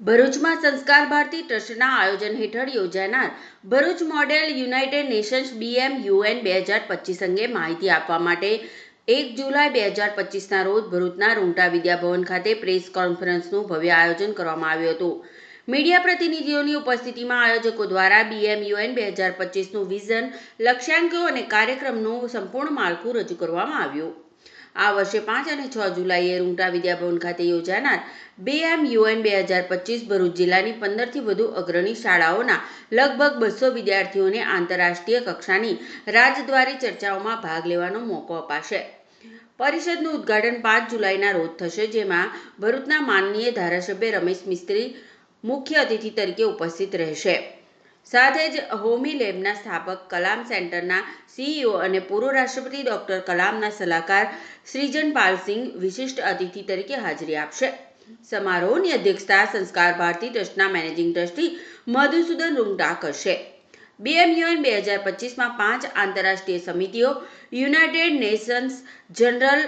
ભરૂચમાં સંસ્કાર ભારતી ટ્રસ્ટના આયોજન હેઠળ યોજાનાર Bharuch model United Nations BM UN બે હજાર પચીસ અંગે માહિતી આપવા માટે એક જુલાઈ બે હજાર પચીસના રોજ ભરૂચના રૂંટા વિદ્યાભવન ખાતે પ્રેસ કોન્ફરન્સનું ભવ્ય આયોજન કરવામાં આવ્યું હતું. મીડિયા પ્રતિનિધિઓની ઉપસ્થિતિમાં આયોજકો દ્વારા બીએમ યુએન બે હજાર પચીસનું વિઝન, લક્ષ્યાંકો અને કાર્યક્રમનું સંપૂર્ણ માળખું રજૂ કરવામાં આવ્યું. આ વર્ષે પાંચ અને છ જુલાઈએ રૂંટા વિદ્યાભવન ખાતે યોજાનાર બે એમ યુએન બે હજાર પચીસ ભરૂચ જિલ્લાની પંદરથી વધુ અગ્રણી શાળાઓના લગભગ બસો વિદ્યાર્થીઓને આંતરરાષ્ટ્રીય કક્ષાની રાજદ્વારી ચર્ચાઓમાં ભાગ લેવાનો મોકો અપાશે. પરિષદનું ઉદ્ઘાટન પાંચ જુલાઈના રોજ થશે, જેમાં ભરૂચના માનનીય ધારાસભ્ય રમેશ મિસ્ત્રી મુખ્ય અતિથિ તરીકે ઉપસ્થિત રહેશે. સાથે જ હોમી લેબના સ્થાપક કલામ સેન્ટરના સીઈઓ અને પૂર્વ રાષ્ટ્રપતિ ડોક્ટર કલામના સલાહકાર શ્રીજન પાલસિંહ વિશિષ્ટ અતિથિ તરીકે હાજરી આપશે. સમારોહની અધ્યક્ષતા સંસ્કાર ભારતી ટ્રસ્ટના મેનેજિંગ ટ્રસ્ટી મધુસૂદન રૂંગટા કરશે. બીએમયુએન બે હજાર પચીસમાં પાંચ આંતરરાષ્ટ્રીય સમિતિઓ, United Nations general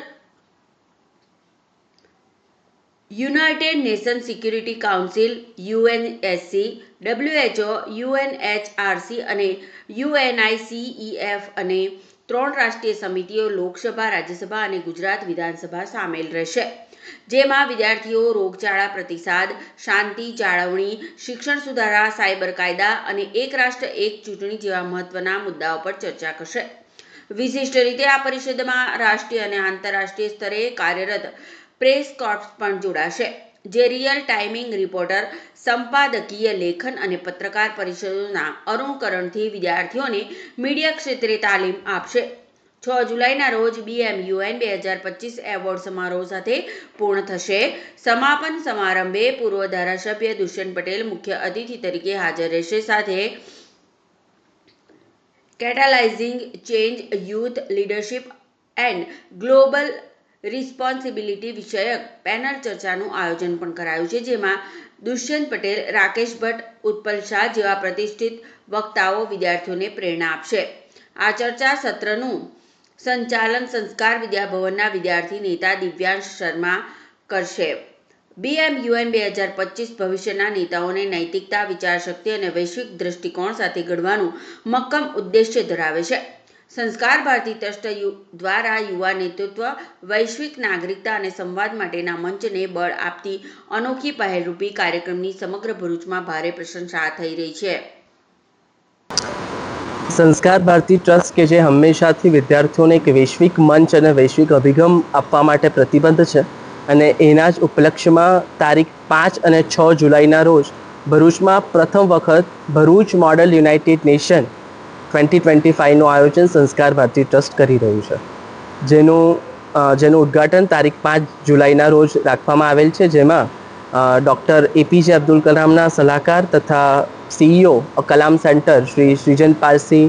United Nation security council UNSC WHO UNHRC અને યુએનઆઈસીઈએફ અને ત્રણ રાષ્ટ્રીય સમિતિઓ લોકસભા, રાજ્યસભા અને ગુજરાત વિધાનસભા સામેલ રહેશે, જેમાં વિદ્યાર્થીઓ રોગચાળા પ્રતિસાદ, શાંતિ જાળવણી, શિક્ષણ સુધારા, સાયબર કાયદા અને એક રાષ્ટ્ર, એક ચૂંટણી જેવા મહત્વના મુદ્દાઓ પર ચર્ચા કરશે. વિશિષ્ટ રીતે આ પરિષદમાં રાષ્ટ્રીય અને આંતરરાષ્ટ્રીય સ્તરે કાર્યરત પ્રેસ કોર્પ્સ પણ જોડાશે, જે રિયલ ટાઈમિંગ રિપોર્ટર, સંપાદકીય લેખન અને પત્રકાર પરિષદોના અનુકરણથી વિદ્યાર્થીઓને મીડિયા ક્ષેત્રે તાલીમ આપશે. છ જુલાઈના રોજ બીએમયુએન બે હજાર પચીસ એવોર્ડ સમારોહ સાથે પૂર્ણ થશે. સમાપન સમારંભે પૂર્વ ધારાસભ્ય દુષ્યંત પટેલ મુખ્ય અતિથિ તરીકે હાજર રહેશે. સાથે catalyzing change youth leadership and global responsibility વિષયક પેનલ ચર્ચાનું આયોજન પણ કરાયું છે, જેમાં દુષ્યંત પટેલ, રાકેશ ભટ્ટ, ઉત્પલ શાહ જેવા પ્રતિષ્ઠિત વક્તાઓ વિદ્યાર્થીઓને પ્રેરણા આપશે. આ ચર્ચા સત્રનું સંચાલન સંસ્કાર વિદ્યાભવનના વિદ્યાર્થી નેતા દિવ્યાંશ શર્મા કરશે. બીએમયુએન બે હજાર પચીસ ભવિષ્યના નેતાઓને નૈતિકતા, વિચારશક્તિ અને વૈશ્વિક દ્રષ્ટિકોણ સાથે ઘડવાનું મક્કમ ઉદ્દેશ્ય ધરાવે છે. સંસ્કાર ભારતી ટ્રસ્ટ દ્વારા યુવા નેતૃત્વ, વૈશ્વિક નાગરિકતા અને સંવાદ માટેના મંચને બળ આપતી અનોખી પહેલરૂપી કાર્યક્રમની સમગ્ર ભરૂચમાં ભારે પ્રશંસા થઈ રહી છે. સંસ્કાર ભારતી ટ્રસ્ટ કે જે હંમેશાથી વિદ્યાર્થીઓને એક વૈશ્વિક મંચ અને વૈશ્વિક અભિગમ આપવા માટે પ્રતિબદ્ધ છે અને એના જ ઉપલક્ષ્યમાં તારીખ પાંચ અને છ જુલાઈના રોજ ભરૂચમાં પ્રથમ વખત Bharuch model United Nation twenty twenty ફાઇવનું આયોજન સંસ્કાર ભારતી ટ્રસ્ટ કરી રહ્યું છે. જેનું જેનું ઉદ્ઘાટન તારીખ પાંચ જુલાઈના રોજ રાખવામાં આવેલ છે. જેમાં ડૉક્ટર એપીજે અબ્દુલ કલામના સલાહકાર તથા સીઈઓ કલામ સેન્ટર શ્રી શ્રીજન પારસી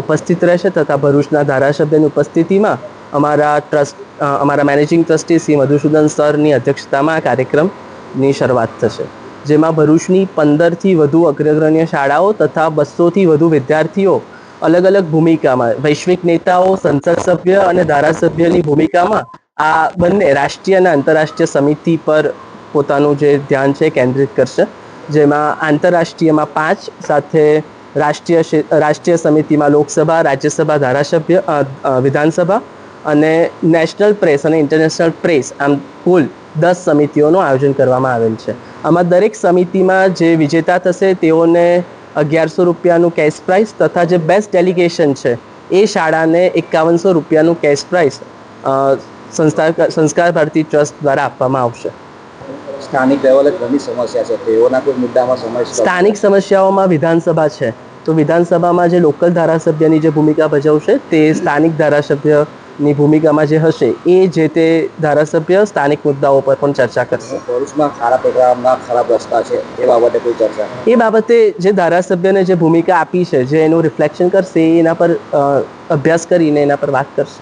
ઉપસ્થિત રહેશે તથા ભરૂચના ધારાસભ્યની ઉપસ્થિતિમાં અમારા ટ્રસ્ટ અમારા મેનેજિંગ ટ્રસ્ટી શ્રી મધુસૂદન સરની અધ્યક્ષતામાં આ કાર્યક્રમની શરૂઆત થશે. જેમાં ભરૂચની પંદરથી વધુ અગ્રગણ્ય શાળાઓ તથા બસોથી વધુ વિદ્યાર્થીઓ અલગ અલગ ભૂમિકામાં, વૈશ્વિક નેતાઓ, સંસદ સભ્ય અને ધારાસભ્યની ભૂમિકામાં આ બંને રાષ્ટ્રીય અને આંતરરાષ્ટ્રીય સમિતિ પર પોતાનું જે ધ્યાન છે કેન્દ્રિત કરશે. જેમાં આંતરરાષ્ટ્રીયમાં પાંચ, સાથે રાષ્ટ્રીય રાષ્ટ્રીય સમિતિમાં લોકસભા, રાજ્યસભા, ધારાસભ્ય વિધાનસભા અને નેશનલ પ્રેસ અને ઇન્ટરનેશનલ પ્રેસ, આમ કુલ દસ સમિતિઓનું આયોજન કરવામાં આવેલ છે. આમાં દરેક સમિતિમાં જે વિજેતા થશે તેઓને અગિયારસો રૂપિયાનું કેશ પ્રાઇઝ તથા જે બેસ્ટ ડેલિગેશન છે એ શાળાને એકાવનસો રૂપિયાનું કેશ પ્રાઇઝ સંસ્કાર સંસ્કાર ભારતી ટ્રસ્ટ દ્વારા આપવામાં આવશે. સ્થાનિક લેવલે ઘણી સમસ્યા છે. તેઓના કોઈ મુદ્દામાં સમસ્યા સ્થાનિક સમસ્યાઓમાં વિધાનસભા છે. તો વિધાનસભામાં જે લોકલ ધારાસભ્યની જે ભૂમિકા ભજવશે તે સ્થાનિક ધારાસભ્યની ભૂમિકામાં જે હશે એ જે તે ધારાસભ્ય સ્થાનિક મુદ્દાઓ પર પણ ચર્ચા કરશે. ભરૂચમાં ખારા પ્રોગ્રામના ખરાબ રસ્તા છે એ બાબતે કોઈ ચર્ચા એ બાબતે જે ધારાસભ્યને જે ભૂમિકા આપી છે જે એનું રિફ્લેક્શન કરશે એના પર અભ્યાસ કરીને એના પર વાત કરશે.